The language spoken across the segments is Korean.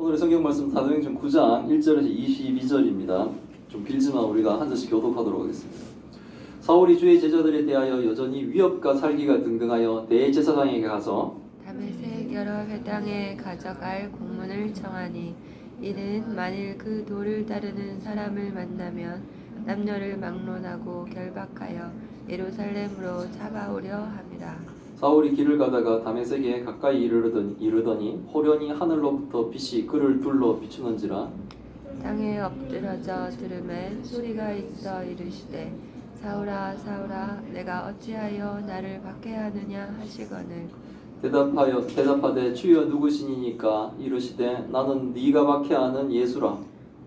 오늘의 성경 말씀 사도행전 9장 1절에서 22절입니다. 좀 길지만 우리가 한 절씩 교독하도록 하겠습니다. 사울이 주의 제자들에 대하여 여전히 위협과 살기가 등등하여 대제사장에게 가서 다메섹 여러 회당에 가져갈 공문을 청하니 이는 만일 그 도를 따르는 사람을 만나면 남녀를 막론하고 결박하여 예루살렘으로 잡아오려 함이라. 사울이 길을 가다가 다메섹에 가까이 이르더니, 이르더니 호련히 하늘로부터 빛이 그를 둘러 비추는지라. 땅에 엎드러져 들음에 소리가 있어 이르시되 사울아 사울아 내가 어찌하여 나를 박해하느냐 하시거늘. 대답하여 대답하되 주여 누구시니까? 이르시되 나는 네가 박해하는 예수라.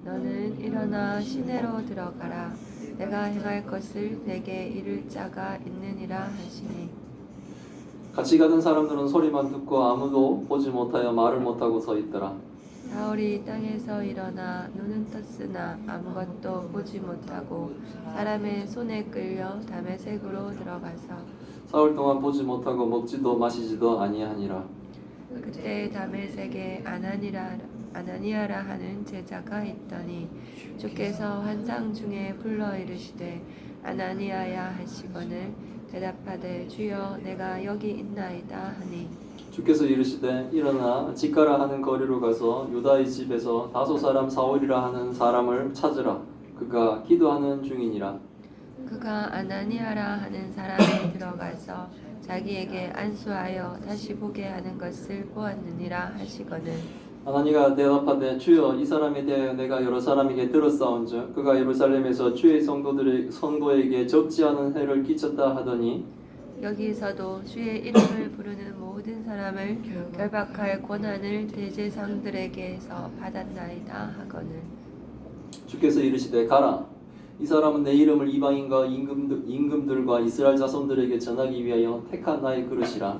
너는 일어나 시내로 들어가라. 내가 행할 것을 내게 이를 자가 있느니라 하시니 같이 가던 사람들은 소리만 듣고 아무도 보지 못하여 말을 못하고 서 있더라. 사울이 땅에서 일어나 눈은 떴으나 아무것도 보지 못하고 사람의 손에 끌려 다메섹으로 들어가서 사흘 동안 보지 못하고 먹지도 마시지도 아니하니라. 그때 다메섹에 아나니라 아나니아라 하는 제자가 있더니 주께서 환상 중에 불러 이르시되 아나니아야 하시거늘 대답하되 주여 내가 여기 있나이다 하니. 주께서 이르시되 일어나 집가라 하는 거리로 가서 유다의 집에서 다소 사람 사울이라 하는 사람을 찾으라. 그가 기도하는 중이니라. 그가 아나니아라 하는 사람이 들어가서 자기에게 안수하여 다시 보게 하는 것을 보았느니라 하시거늘 하나니가 대답하되 주여 이 사람에 대하여 내가 여러 사람에게 들었사온즉 그가 예루살렘에서 주의 성도들의 성도에게 적지 않은 해를 끼쳤다 하더니 여기서도 주의 이름을 부르는 모든 사람을 결박할 권한을 대제상들에게서 받았나이다 하거늘. 주께서 이르시되 가라. 이 사람은 내 이름을 이방인과 임금들, 임금들과 이스라엘 자손들에게 전하기 위하여 택한 나의 그릇이라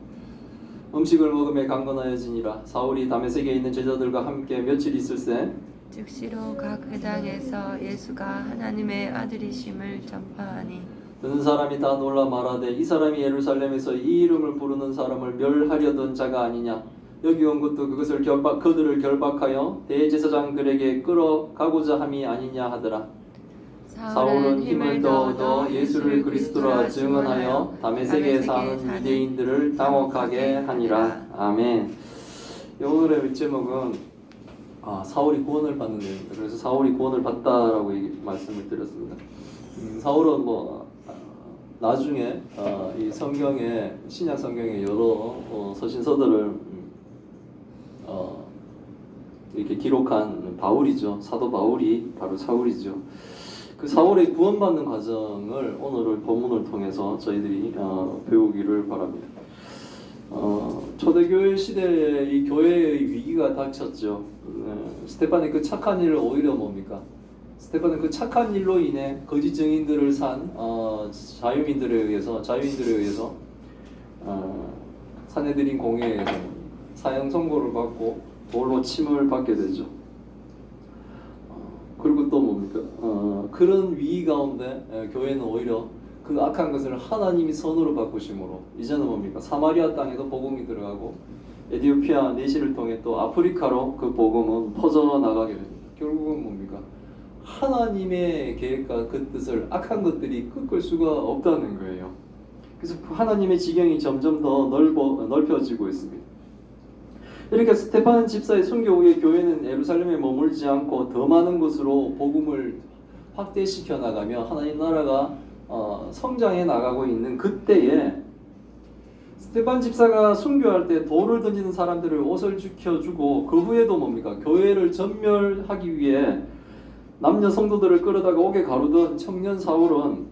음식을 먹음에 강건하여지니라. 사울이 다메섹에 있는 제자들과 함께 며칠 있을새 즉시로 각 회당에서 예수가 하나님의 아들이심을 전파하니 듣는 사람이 다 놀라 말하되 이 사람이 예루살렘에서 이 이름을 부르는 사람을 멸하려던 자가 아니냐? 여기 온 것도 그것을 결박 그들을 결박하여 대제사장들에게 끌어가고자 함이 아니냐 하더라 사울은 힘을 더 얻어 예수를 그리스도라 증언하여 다메섹에 사는 유대인들을 당혹하게 하니라 아멘 오늘의 제목은 아, 사울이 구원을 받는 내용입니다. 그래서 사울이 구원을 받다라고 얘기, 말씀을 드렸습니다. 음, 사울은 뭐 아, 나중에 아, 이 성경에 신약 성경에 여러 어, 서신서들을 음, 어, 이렇게 기록한 바울이죠. 사도 바울이 바로 사울이죠. 그 사울의 구원받는 과정을 오늘을 본문을 통해서 저희들이 어, 배우기를 바랍니다. 어, 초대교회 시대에 이 교회의 위기가 닥쳤죠. 네, 스테판의 그 착한 일을 오히려 뭡니까? 스테판은 그 착한 일로 인해 거짓 증인들을 산 어, 자유민들에 의해서 자유인들에 의해서 어, 사내들인 공회에서 사형 선고를 받고 돌로 침을 받게 되죠. 어, 그리고 또 뭡니까? 어, 그런 위기 가운데 에, 교회는 오히려 그 악한 것을 하나님이 선으로 바꾸심으로 이제는 뭡니까? 사마리아 땅에도 복음이 들어가고 에디오피아 내시를 통해 또 아프리카로 그 복음은 퍼져 나가게 됩니다. 결국은 뭡니까? 하나님의 계획과 그 뜻을 악한 것들이 꺾을 수가 없다는 거예요. 그래서 그 하나님의 지경이 점점 더 넓어 넓혀지고 있습니다. 이렇게 스테판 집사의 순교 후에 교회는 예루살렘에 머물지 않고 더 많은 곳으로 복음을 확대시켜 나가며 하나님 나라가 어, 성장해 나가고 있는 그때에 스테판 집사가 순교할 때 돌을 던지는 사람들을 옷을 지켜주고 그 후에도 뭡니까? 교회를 전멸하기 위해 남녀 성도들을 끌어다가 옥에 가루던 청년 사울은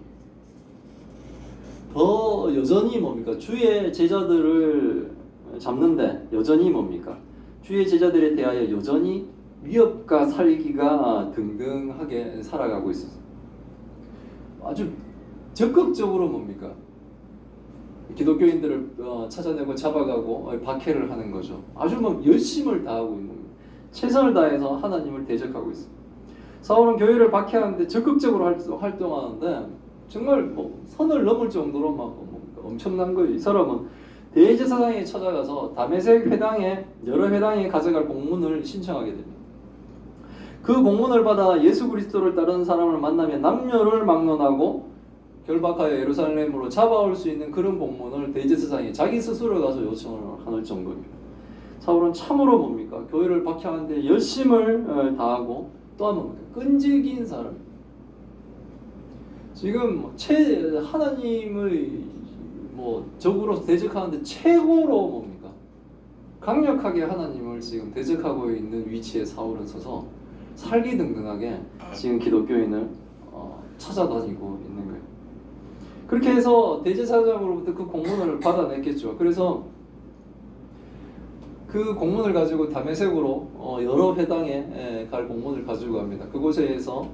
더 여전히 뭡니까? 주의 제자들을 잡는데 여전히 뭡니까 주의 제자들에 대하여 여전히 위협과 살기가 등등하게 살아가고 있었어요. 아주 적극적으로 뭡니까? 기독교인들을 어, 찾아내고 잡아가고 어, 박해를 하는 거죠. 아주 막 열심을 다하고 있는 거예요. 최선을 다해서 하나님을 대적하고 있어요. 사울은 교회를 박해하는데 적극적으로 활- 활동하는데 정말 뭐 선을 넘을 정도로 막 뭡니까? 엄청난 거예요. 이 사람은 대제사장에 찾아가서 다메섹 회당에 여러 회당에 가져갈 공문을 신청하게 됩니다. 그 공문을 받아 예수 그리스도를 따르는 사람을 만나면 남녀를 막론하고 결박하여 예루살렘으로 잡아올 수 있는 그런 공문을 대제사장이 자기 스스로 가서 요청을 하는 정도입니다. 사울은 참으로 뭡니까? 교회를 박해하는데 열심을 어, 다하고 또한 뭡니까? 끈질긴 사람. 지금 뭐최 하나님의 뭐 적으로 대적하는데 최고로 뭡니까? 강력하게 하나님을 지금 대적하고 있는 위치에 사울은 서서 살기 등등하게 지금 기독교인을 어, 찾아다니고 있는 거예요. 그렇게 해서 대제사장으로부터 그 공문을 받아냈겠죠. 그래서 그 공문을 가지고 다메섹으로 어, 여러 회당에 에, 갈 공문을 가지고 갑니다. 그곳에서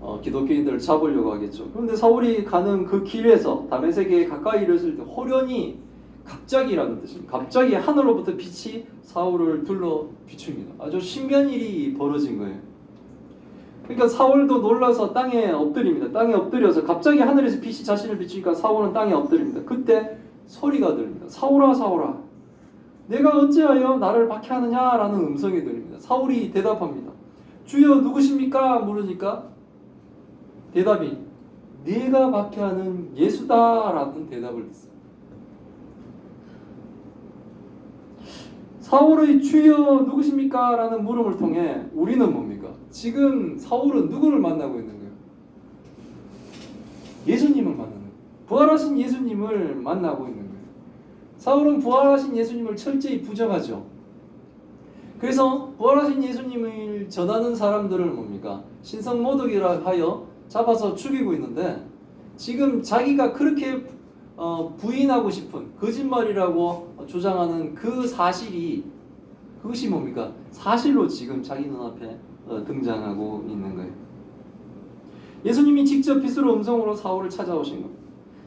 어, 기독교인들을 잡으려고 하겠죠. 그런데 사울이 가는 그 길에서 다메섹에 가까이 이르렀을 때 호련히 갑자기라는 뜻입니다. 갑자기 하늘로부터 빛이 사울을 둘러 비춥니다. 아주 신비한 일이 벌어진 거예요. 그러니까 사울도 놀라서 땅에 엎드립니다. 땅에 엎드려서 갑자기 하늘에서 빛이 자신을 비추니까 사울은 땅에 엎드립니다. 그때 소리가 들립니다. 사울아 사울아 내가 어찌하여 나를 박해하느냐라는 음성이 들립니다. 사울이 대답합니다. 주여 누구십니까? 물으니까 대답이 네가 박해하는 예수다라는 대답을 했습니다. 사울의 주여 누구십니까? 라는 물음을 통해 우리는 뭡니까? 지금 사울은 누구를 만나고 있는 거예요? 예수님을 만나는 거예요. 부활하신 예수님을 만나고 있는 거예요. 사울은 부활하신 예수님을 철저히 부정하죠. 그래서 부활하신 예수님을 전하는 사람들을 뭡니까? 신성 모독이라 하여 잡아서 죽이고 있는데 지금 자기가 그렇게 어, 부인하고 싶은 거짓말이라고 주장하는 그 사실이 그것이 뭡니까? 사실로 지금 자기 눈앞에 어, 등장하고 있는 거예요. 예수님이 직접 빛으로 음성으로 사울을 찾아오신 겁니다.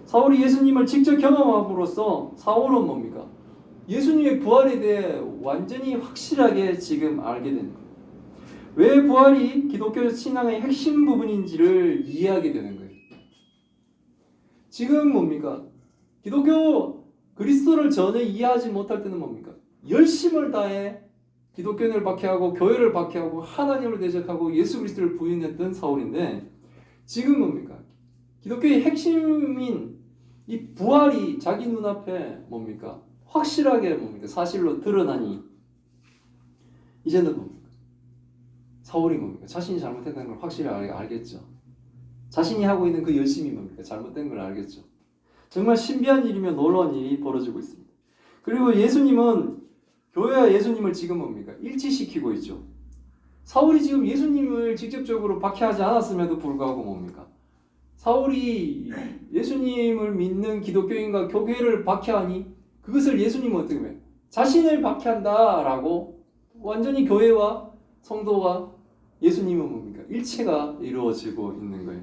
사울이 예수님을 직접 경험함으로써 사울은 뭡니까? 예수님의 부활에 대해 완전히 확실하게 지금 알게 거예요. 왜 부활이 기독교 신앙의 핵심 부분인지를 이해하게 되는 거예요. 지금 뭡니까? 기독교 그리스도를 전혀 이해하지 못할 때는 뭡니까? 열심을 다해 기독교인을 박해하고 교회를 박해하고 하나님을 대적하고 예수 그리스도를 부인했던 사울인데 지금 뭡니까? 기독교의 핵심인 이 부활이 자기 눈앞에 뭡니까? 확실하게 뭡니까? 사실로 드러나니 이제는 뭡니까? 사울이 뭡니까? 자신이 잘못했다는 걸 확실히 알, 알겠죠. 자신이 하고 있는 그 열심이 뭡니까? 잘못된 걸 알겠죠. 정말 신비한 일이며 놀라운 일이 벌어지고 있습니다. 그리고 예수님은 교회와 예수님을 지금 뭡니까? 일치시키고 있죠. 사울이 지금 예수님을 직접적으로 박해하지 않았음에도 불구하고 뭡니까? 사울이 예수님을 믿는 기독교인과 교회를 박해하니 그것을 예수님은 어떻게 해요? 자신을 박해한다라고 완전히 교회와 성도와 예수님은 뭡니까? 일체가 이루어지고 있는 거예요.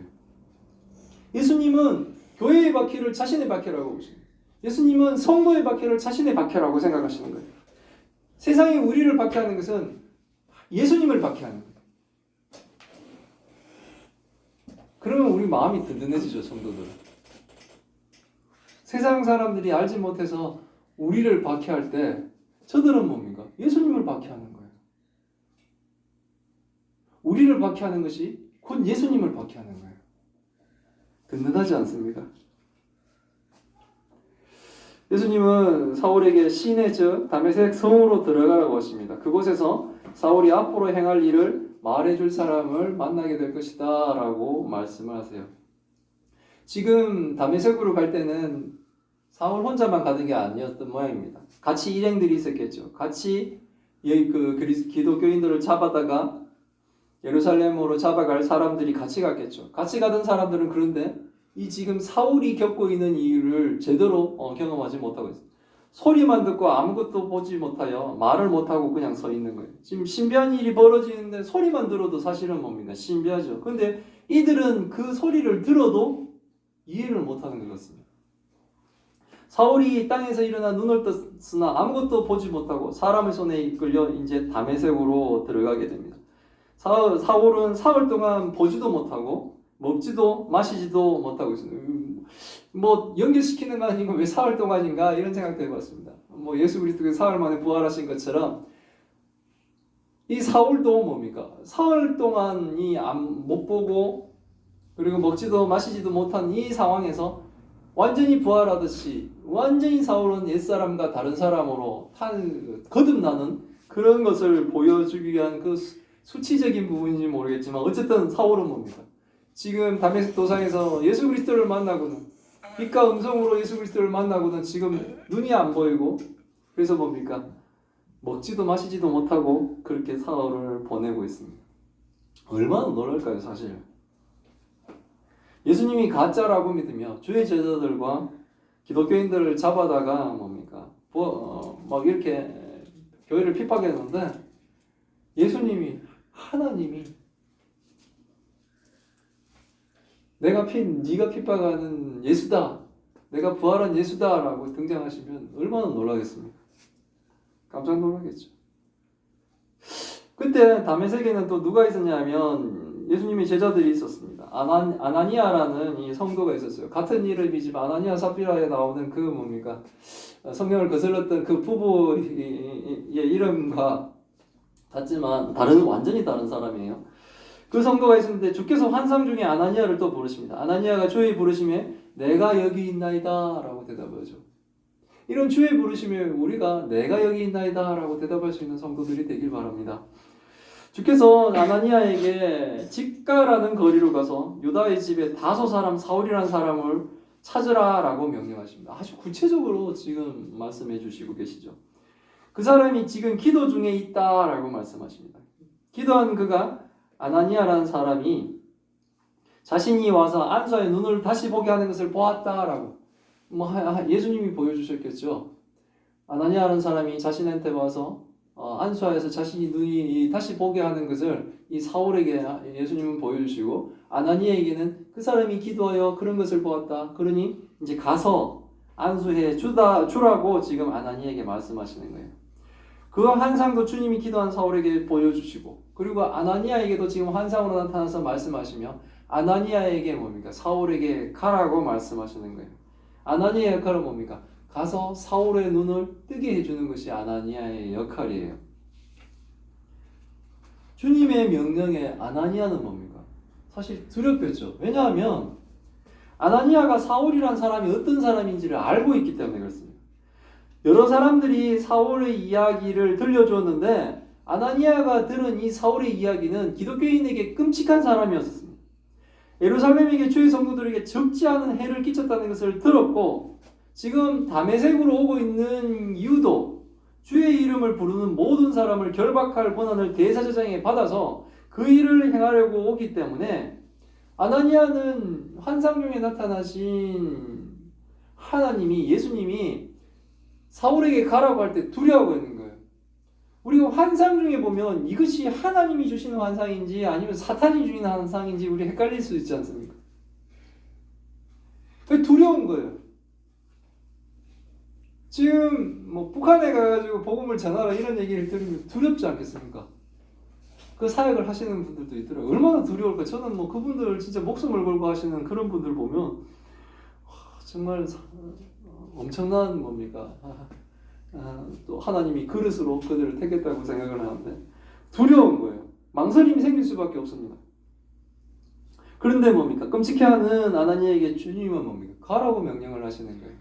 예수님은 교회의 박해를 자신의 박해라고 보십니다. 예수님은 성도의 박해를 자신의 박해라고 생각하시는 거예요. 세상이 우리를 박해하는 것은 예수님을 박해하는 거예요. 그러면 우리 마음이 든든해지죠, 성도들은. 세상 사람들이 알지 못해서 우리를 박해할 때 저들은 뭡니까? 예수님을 박해하는 거예요. 우리를 박해하는 것이 곧 예수님을 박해하는 거예요. 든든하지 않습니까? 예수님은 사울에게 시내 즉 다메섹 성으로 들어가라고 하십니다. 그곳에서 사울이 앞으로 행할 일을 말해줄 사람을 만나게 될 것이다 라고 말씀을 하세요. 지금 다메섹으로 갈 때는 사울 혼자만 가는 게 아니었던 모양입니다. 같이 일행들이 있었겠죠. 같이 이- 그 기독교인들을 잡아다가 예루살렘으로 잡아갈 사람들이 같이 갔겠죠. 같이 가던 사람들은 그런데 이 지금 사울이 겪고 있는 이유를 제대로 어, 경험하지 못하고 있어요. 소리만 듣고 아무것도 보지 못하여 말을 못하고 그냥 서 있는 거예요. 지금 신비한 일이 벌어지는데 소리만 들어도 사실은 뭡니까? 신비하죠. 근데 이들은 그 소리를 들어도 이해를 못하는 것 같습니다 사울이 땅에서 일어나 눈을 떴으나 아무것도 보지 못하고 사람의 손에 이끌려 이제 다메섹으로 들어가게 됩니다. 사, 사울은 사흘 동안 보지도 못하고 먹지도 마시지도 못하고 있습니다. 음, 뭐 연결시키는 거 아니고 왜 사흘 동안인가 이런 생각도 해봤습니다. 뭐 예수 그리스도가 사흘 만에 부활하신 것처럼 이 사울도 뭡니까? 사흘 동안이 안- 못 보고 그리고 먹지도 마시지도 못한 이 상황에서 완전히 부활하듯이 완전히 사울은 옛사람과 다른 사람으로 탄 거듭나는 그런 것을 보여주기 위한 그 수- 수치적인 부분인지 모르겠지만 어쨌든 사울은 뭡니까? 지금 다메섹 도상에서 예수 그리스도를 만나고는 빛과 음성으로 예수 그리스도를 만나고는 지금 눈이 안 보이고 그래서 뭡니까? 먹지도 마시지도 못하고 그렇게 사흘을 보내고 있습니다. 얼마나 놀랄까요, 사실. 예수님이 가짜라고 믿으며 주의 제자들과 기독교인들을 잡아다가 뭡니까? 뭐, 어, 막 이렇게 교회를 핍박했는데 예수님이 하나님이 내가 피 네가 핍박하는 예수다. 내가 부활한 예수다라고 등장하시면 얼마나 놀라겠습니까? 깜짝 놀라겠죠. 그때 다메섹에는 또 누가 있었냐면 예수님의 제자들이 있었습니다. 아나, 아나니아라는 이 성도가 있었어요. 같은 이름이지만 아나니아 사피라에 나오는 그 뭡니까 성경을 거슬렀던 그 부부의 이름과 같지만 다른 완전히 다른 사람이에요. 그 성도가 있었는데 주께서 환상 중에 아나니아를 또 부르십니다. 아나니아가 주의 부르심에 내가 여기 있나이다라고 대답하죠. 이런 주의 부르심에 우리가 내가 여기 있나이다라고 대답할 수 있는 성도들이 되길 바랍니다. 주께서 아나니아에게 집가라는 거리로 가서 유다의 집에 다소 사람 사울이라는 사람을 찾으라라고 명령하십니다. 아주 구체적으로 지금 말씀해 주시고 계시죠. 그 사람이 지금 기도 중에 있다라고 말씀하십니다. 기도한 그가 아나니아라는 사람이 자신이 와서 안수하의 눈을 다시 보게 하는 것을 보았다라고 뭐 예수님이 보여주셨겠죠. 아나니아라는 사람이 자신한테 와서 어, 안수하에서 자신이 눈이 다시 보게 하는 것을 이 사울에게 예수님은 보여주시고 아나니아에게는 그 사람이 기도하여 그런 것을 보았다. 그러니 이제 가서 안수해 주다 주라고 지금 아나니아에게 말씀하시는 거예요. 그 환상도 주님이 기도한 사울에게 보여주시고 그리고 아나니아에게도 지금 환상으로 나타나서 말씀하시며 아나니아에게 뭡니까 사울에게 가라고 말씀하시는 거예요. 아나니아의 역할은 뭡니까? 가서 사울의 눈을 뜨게 해주는 것이 아나니아의 역할이에요. 주님의 명령에 아나니아는 뭡니까? 사실 두렵겠죠. 왜냐하면 아나니아가 사울이란 사람이 어떤 사람인지를 알고 있기 때문에 그렇습니다. 여러 사람들이 사울의 이야기를 들려주었는데 아나니아가 들은 이 사울의 이야기는 기독교인에게 끔찍한 사람이었습니다. 예루살렘에게 주의 성도들에게 적지 않은 해를 끼쳤다는 것을 들었고 지금 다메섹으로 오고 있는 이유도 주의 이름을 부르는 모든 사람을 결박할 권한을 대사제장에 받아서 그 일을 행하려고 오기 때문에 아나니아는 환상 중에 나타나신 하나님이 예수님이 사울에게 가라고 할 때 두려워하고 있는 거예요. 우리가 환상 중에 보면 이것이 하나님이 주시는 환상인지 아니면 사탄이 주는 환상인지 우리 헷갈릴 수 있지 않습니까? 왜 두려운 거예요? 지금 뭐 북한에 가가지고 복음을 전하라 이런 얘기를 들으면 두렵지 않겠습니까? 그 사역을 하시는 분들도 있더라고요. 얼마나 두려울까? 저는 뭐 그분들 진짜 목숨을 걸고 하시는 그런 분들 보면 와, 정말 엄청난 뭡니까? 아, 아, 또 하나님이 그릇으로 그들을 택했다고 생각을 하는데 두려운 거예요. 망설임이 생길 수밖에 없습니다. 그런데 뭡니까? 끔찍해하는 아나니에게 주님은 뭡니까? 가라고 명령을 하시는 거예요.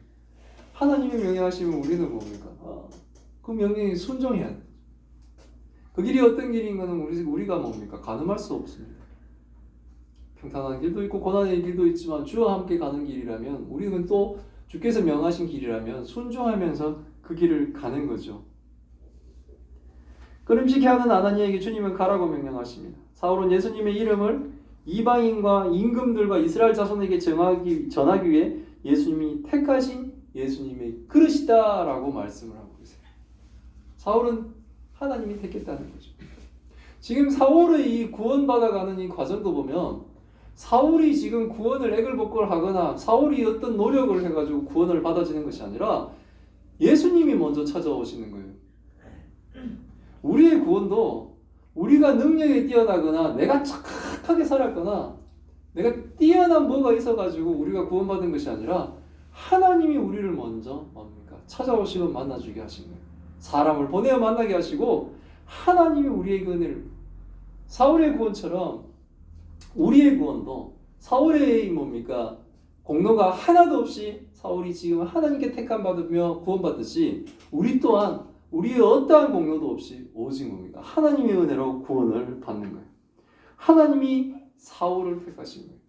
하나님이 명령하시면 우리는 뭡니까? 아, 그 명령에 순종해야 돼. 그 길이 어떤 길인 거는 우리, 우리가 뭡니까? 가늠할 수 없습니다. 평탄한 길도 있고 고난의 길도 있지만 주와 함께 가는 길이라면 우리는 또 주께서 명하신 길이라면 순종하면서 그 길을 가는 거죠. 끊임직해하는 아나니에게 주님은 가라고 명령하십니다. 사울은 예수님의 이름을 이방인과 임금들과 이스라엘 자손에게 정하기, 전하기 위해 예수님이 택하신 예수님의 그릇이다라고 말씀을 하고 계세요. 사울은 하나님이 택했다는 거죠. 지금 사울의 이 구원받아가는 이 과정도 보면 사울이 지금 구원을 애걸복걸 하거나 사울이 어떤 노력을 해가지고 구원을 받아지는 것이 아니라 예수님이 먼저 찾아오시는 거예요. 우리의 구원도 우리가 능력에 뛰어나거나 내가 착하게 살았거나 내가 뛰어난 뭐가 있어가지고 우리가 구원받은 것이 아니라 하나님이 우리를 먼저 뭡니까 찾아오시고 만나주게 하신 거예요. 사람을 보내어 만나게 하시고 하나님이 우리의 은혜를 사울의 구원처럼 우리의 구원도 사울의 뭡니까 공로가 하나도 없이 사울이 지금 하나님께 택함 받으며 구원받듯이 우리 또한 우리의 어떠한 공로도 없이 오직 뭡니까 하나님의 은혜로 구원을 받는 거예요. 하나님이 사울을 택하신 거예요.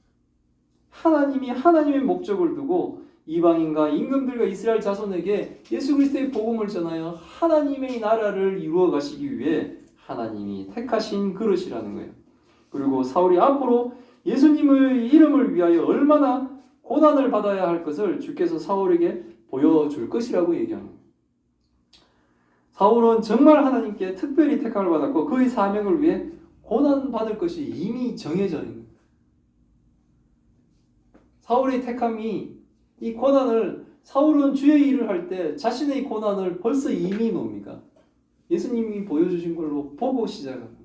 하나님이 하나님의 목적을 두고 이방인과 임금들과 이스라엘 자손에게 예수 그리스도의 복음을 전하여 하나님의 나라를 이루어 가시기 위해 하나님이 택하신 그릇이라는 거예요. 그리고 사울이 앞으로 예수님의 이름을 위하여 얼마나 고난을 받아야 할 것을 주께서 사울에게 보여줄 것이라고 거예요. 사울은 정말 하나님께 특별히 택함을 받았고 그의 사명을 위해 고난 받을 것이 이미 정해져 있는 거예요. 사울의 택함이 이 고난을 사울은 주의 일을 할 때 자신의 고난을 벌써 이미 뭡니까? 예수님이 보여주신 걸로 보고 거예요.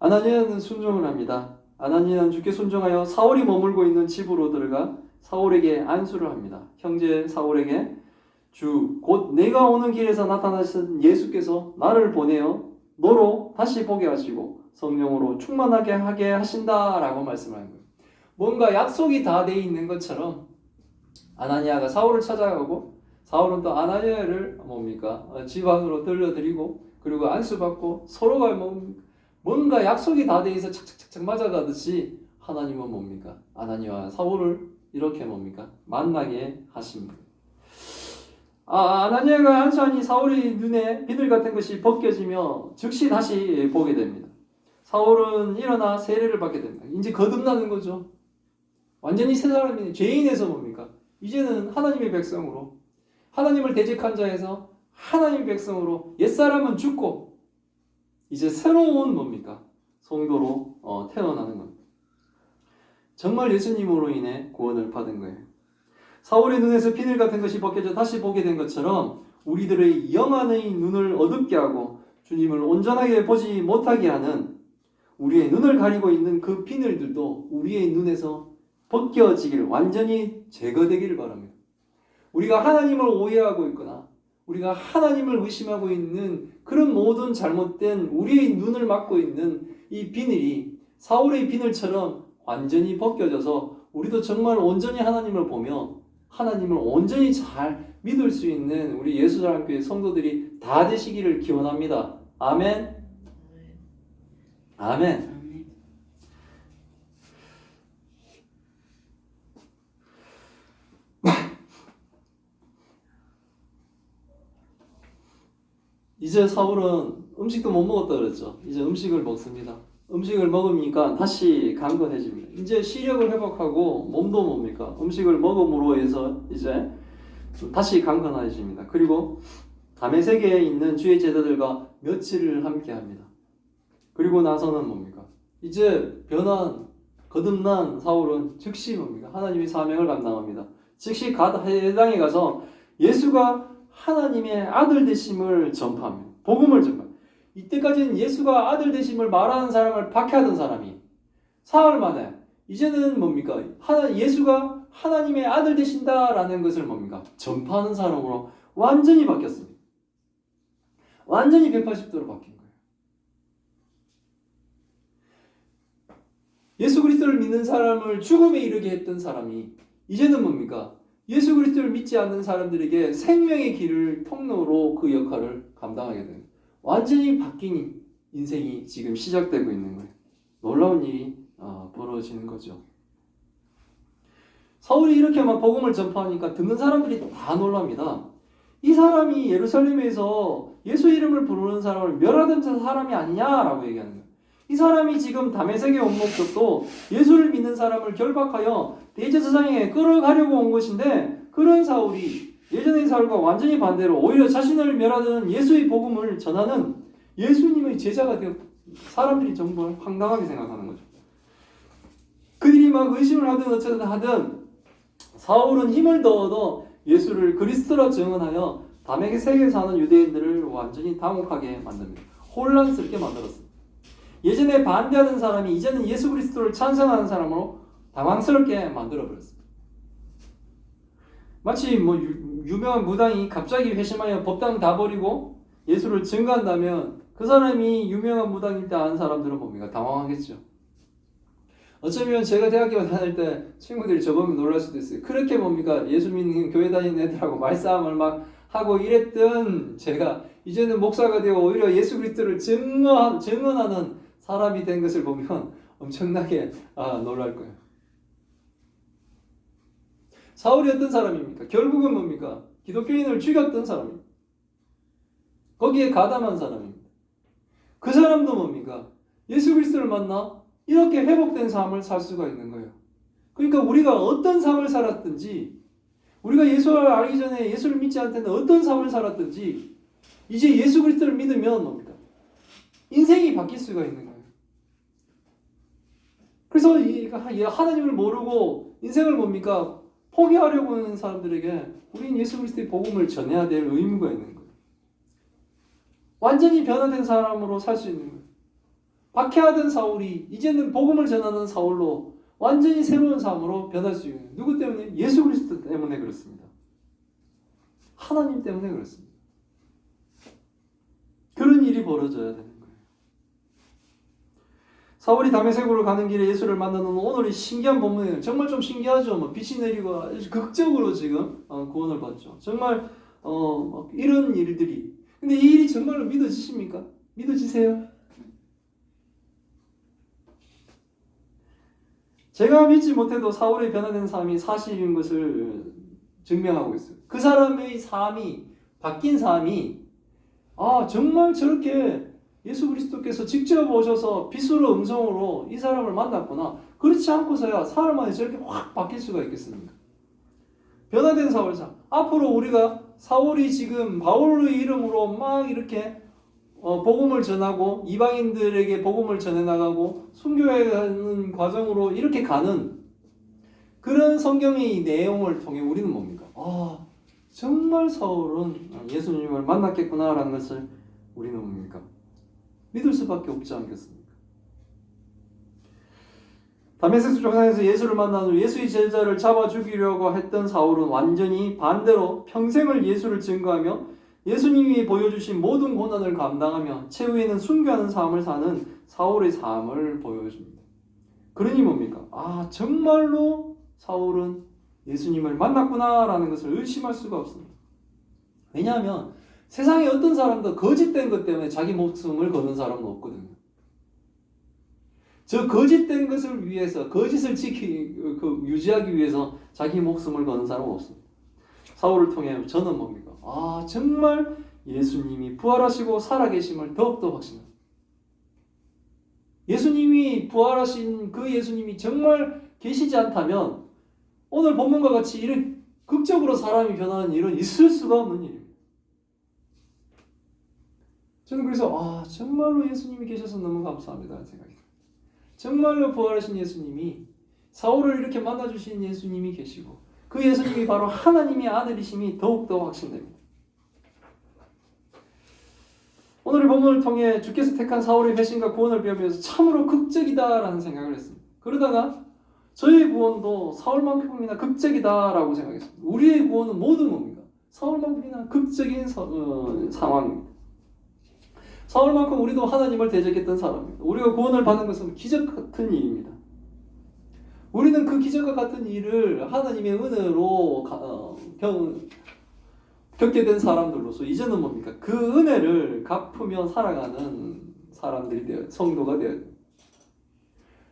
아나니아는 순종을 합니다. 아나니아는 주께 순종하여 사울이 머물고 있는 집으로 들어가 사울에게 안수를 합니다. 형제 사울에게 주 곧 내가 오는 길에서 나타나신 예수께서 나를 보내어 너로 다시 보게 하시고 성령으로 충만하게 하게 하신다라고 말씀하는 거예요. 뭔가 약속이 다 돼 있는 것처럼 아나니아가 사울을 찾아가고 사울은 또 아나니아를 뭡니까 어, 집 안으로 들려드리고 그리고 안수받고 서로가 뭐- 뭔가 약속이 다 돼 있어 착착착착 맞아가듯이 하나님은 뭡니까 아나니아와 사울을 이렇게 뭡니까 만나게 하십니다. 아, 아나니아가 안수하니 사울의 눈에 비늘 같은 것이 벗겨지며 즉시 다시 보게 됩니다. 사울은 일어나 세례를 받게 됩니다. 이제 거듭나는 거죠. 완전히 새 사람이 죄인에서 뭡니까? 이제는 하나님의 백성으로 하나님을 대적한 자에서 하나님의 백성으로 옛사람은 죽고 이제 새로운 뭡니까? 성도로 어, 태어나는 겁니다. 정말 예수님으로 인해 구원을 받은 거예요. 사울의 눈에서 비늘 같은 것이 벗겨져 다시 보게 된 것처럼 우리들의 영안의 눈을 어둡게 하고 주님을 온전하게 보지 못하게 하는 우리의 눈을 가리고 있는 그 비늘들도 우리의 눈에서 벗겨지길 완전히 제거되기를 바랍니다. 우리가 하나님을 오해하고 있거나 우리가 하나님을 의심하고 있는 그런 모든 잘못된 우리의 눈을 막고 있는 이 비늘이 사울의 비늘처럼 완전히 벗겨져서 우리도 정말 온전히 하나님을 보며 하나님을 온전히 잘 믿을 수 있는 우리 예수사랑교회 성도들이 다 되시기를 기원합니다. 아멘. 아멘. 이제 사울은 음식도 못 먹었다 그랬죠. 이제 음식을 먹습니다. 음식을 먹으니까 다시 강건해집니다. 이제 시력을 회복하고 몸도 뭡니까? 음식을 먹음으로 해서 이제 다시 강건해집니다. 그리고 다메섹에 있는 주의 제자들과 며칠을 함께 합니다. 그리고 나서는 뭡니까? 이제 변한 거듭난 사울은 즉시 뭡니까? 하나님의 사명을 감당합니다. 즉시 가 해당에 가서 예수가 하나님의 아들 되심을 전파합니다. 복음을 전파합니다. 이때까지는 예수가 아들 되심을 말하는 사람을 박해하던 사람이 사흘 만에 이제는 뭡니까? 하나 예수가 하나님의 아들 되신다라는 것을 뭡니까? 전파하는 사람으로 완전히 바뀌었습니다. 완전히 180도로 바뀐 거예요. 예수 그리스도를 믿는 사람을 죽음에 이르게 했던 사람이 이제는 뭡니까? 예수 그리스도를 믿지 않는 사람들에게 생명의 길을 통로로 그 역할을 감당하게 됩니다. 완전히 바뀐 인생이 지금 시작되고 있는 거예요. 놀라운 일이 어, 벌어지는 거죠. 사울이 이렇게 막 복음을 전파하니까 듣는 사람들이 다 놀랍니다. 이 사람이 예루살렘에서 예수 이름을 부르는 사람을 멸하던 사람이 아니냐라고 얘기하는 거예요. 이 사람이 지금 다메섹에 온 목적도 예수를 믿는 사람을 결박하여 대제사장에게 끌어가려고 온 것인데 그런 사울이 예전의 사울과 완전히 반대로 오히려 자신을 멸하는 예수의 복음을 전하는 예수님의 제자가 되었 사람들이 정말 황당하게 생각하는 거죠. 그들이 막 의심을 하든 어쩌든 하든 사울은 힘을 더 얻어 예수를 그리스도라 증언하여 담에게 세계에 사는 유대인들을 완전히 당혹하게 만듭니다. 혼란스럽게 만들었습니다. 예전에 반대하는 사람이 이제는 예수 그리스도를 찬성하는 사람으로 당황스럽게 만들어 버렸습니다. 마치 뭐 유, 유명한 무당이 갑자기 회심하여 법당 다 버리고 예수를 증거한다면 그 사람이 유명한 무당일 때 아는 사람들은 뭡니까? 당황하겠죠. 어쩌면 제가 대학교 다닐 때 친구들이 저보면 놀랄 수도 있어요. 그렇게 뭡니까? 예수 믿는 교회 다니는 애들하고 말싸움을 막 하고 이랬던 제가 이제는 목사가 되어 오히려 예수 그리스도를 증거, 증언하는 사람이 된 것을 보면 엄청나게 아, 놀랄 거예요. 사울이 어떤 사람입니까? 결국은 뭡니까? 기독교인을 죽였던 사람입니다. 거기에 가담한 사람입니다. 그 사람도 뭡니까? 예수 그리스도를 만나 이렇게 회복된 삶을 살 수가 있는 거예요. 그러니까 우리가 어떤 삶을 살았든지 우리가 예수를 알기 전에 예수를 믿지 않을 때는 어떤 삶을 살았든지 이제 예수 그리스도를 믿으면 뭡니까? 인생이 바뀔 수가 있는 거예요. 그래서 이 하나님을 모르고 인생을 뭡니까? 포기하려고 하는 사람들에게 우리는 예수 그리스도의 복음을 전해야 될 의무가 있는 거예요. 완전히 변화된 사람으로 살 수 있는 거예요. 박해하던 사울이 이제는 복음을 전하는 사울로 완전히 새로운 삶으로 변할 수 있는 누구 때문에? 예수 그리스도 때문에 그렇습니다. 하나님 때문에 그렇습니다. 그런 일이 벌어져야 거예요. 사울이 다메섹으로 가는 길에 예수를 만나는 오늘이 신기한 본문이에요. 정말 좀 신기하죠. 뭐 빛이 내리고 극적으로 지금 어, 구원을 받죠. 정말 어, 막 이런 일들이. 근데 이 일이 정말로 믿어지십니까? 믿어지세요? 제가 믿지 못해도 사울의 변화된 삶이 사실인 것을 증명하고 있어요. 그 사람의 삶이 바뀐 삶이 아 정말 저렇게 예수 그리스도께서 직접 오셔서 빛으로 음성으로 이 사람을 만났구나. 그렇지 않고서야 사람 안에 저렇게 확 바뀔 수가 있겠습니까? 변화된 사울상 앞으로 우리가 사울이 지금 바울의 이름으로 막 이렇게 어, 복음을 전하고 이방인들에게 복음을 전해 나가고 순교하는 과정으로 이렇게 가는 그런 성경의 내용을 통해 우리는 뭡니까? 아 정말 사울은 예수님을 만났겠구나라는 것을 우리는 뭡니까? 믿을 수밖에 없지 않겠습니까? 다메섹스 정상에서 예수를 만난 후 예수의 제자를 잡아 죽이려고 했던 사울은 완전히 반대로 평생을 예수를 증거하며 예수님이 보여주신 모든 고난을 감당하며 최후에는 순교하는 삶을 사는 사울의 삶을 보여줍니다. 그러니 뭡니까? 아 정말로 사울은 예수님을 만났구나라는 것을 의심할 수가 없습니다. 왜냐하면 세상에 어떤 사람도 거짓된 것 때문에 자기 목숨을 거는 사람은 없거든요. 저 거짓된 것을 위해서 거짓을 지키 그 유지하기 위해서 자기 목숨을 거는 사람은 없습니다. 사울을 통해 저는 뭡니까? 아 정말 예수님이 부활하시고 살아계심을 더욱더 확신합니다. 예수님이 부활하신 그 예수님이 정말 계시지 않다면 오늘 본문과 같이 이런 극적으로 사람이 변하는 일은 있을 수가 없는 일입니다. 저는 그래서 아 정말로 예수님이 계셔서 너무 감사합니다 생각이 듭니다. 정말로 부활하신 예수님이 사울을 이렇게 만나주신 예수님이 계시고 그 예수님이 바로 하나님의 아들이심이 더욱더 확신됩니다. 오늘의 본문을 통해 주께서 택한 사울의 회심과 구원을 배우면서 참으로 극적이다라는 생각을 했습니다. 그러다가 저의 구원도 사울만큼이나 극적이다라고 생각했습니다. 우리의 구원은 모두 뭡니까? 사울만큼이나 극적인 사, 어, 상황입니다. 사울만큼 우리도 하나님을 대적했던 사람입니다. 우리가 구원을 받는 것은 기적 같은 일입니다. 우리는 그 기적과 같은 일을 하나님의 은혜로 어, 겪, 겪게 된 사람들로서 이제는 뭡니까? 그 은혜를 갚으며 살아가는 사람들이 되어 성도가 됩니다.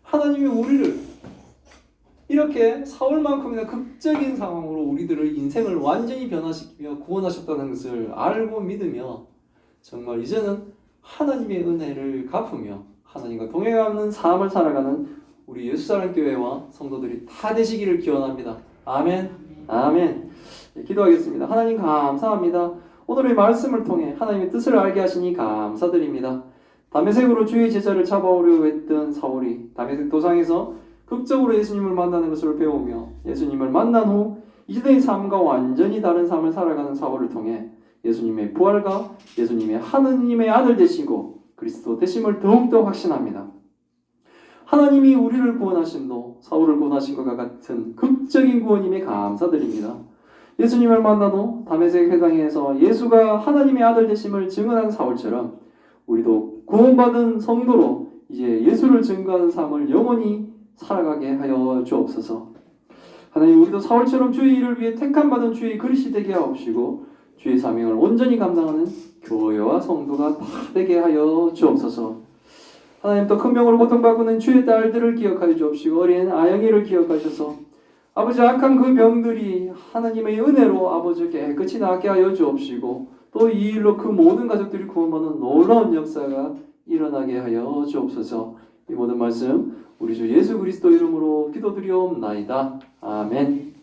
하나님이 우리를 이렇게 사울만큼이나 극적인 상황으로 우리들의 인생을 완전히 변화시키며 구원하셨다는 것을 알고 믿으며 정말 이제는 하나님의 은혜를 갚으며 하나님과 동행하는 삶을 살아가는 우리 예수사랑 교회와 성도들이 다 되시기를 기원합니다. 아멘. 아멘. 네, 기도하겠습니다. 하나님 감사합니다. 오늘의 말씀을 통해 하나님의 뜻을 알게 하시니 감사드립니다. 담에색으로 주의 제자를 잡아오려고 했던 사울이 담에색 도상에서 극적으로 예수님을 만나는 것을 배우며 예수님을 만난 후 이전의 삶과 완전히 다른 삶을 살아가는 사울을 통해 예수님의 부활과 예수님의 하느님의 아들 되시고 그리스도 되심을 더욱더 확신합니다. 하나님이 우리를 구원하심도 사울을 구원하신 것과 같은 극적인 구원임에 감사드립니다. 예수님을 후 담에색 회당에서 예수가 하나님의 아들 되심을 증언한 사울처럼 우리도 구원받은 성도로 이제 예수를 증거하는 삶을 영원히 살아가게 하여 주옵소서. 하나님 우리도 사울처럼 주의 일을 위해 택함 받은 주의 그릇이 되게 하옵시고 주의 사명을 온전히 감당하는 교회와 성도가 다 되게 하여 주옵소서. 하나님 또 큰 병으로 고통받고는 주의 딸들을 기억하여 주옵시고 어린 아영이를 기억하셔서 아버지 악한 그 병들이 하나님의 은혜로 아버지 깨끗이 낫게 하여 주옵시고 또 이 일로 그 모든 가족들이 구원받는 놀라운 역사가 일어나게 하여 주옵소서. 이 모든 말씀 우리 주 예수 그리스도 이름으로 기도드리옵나이다. 아멘.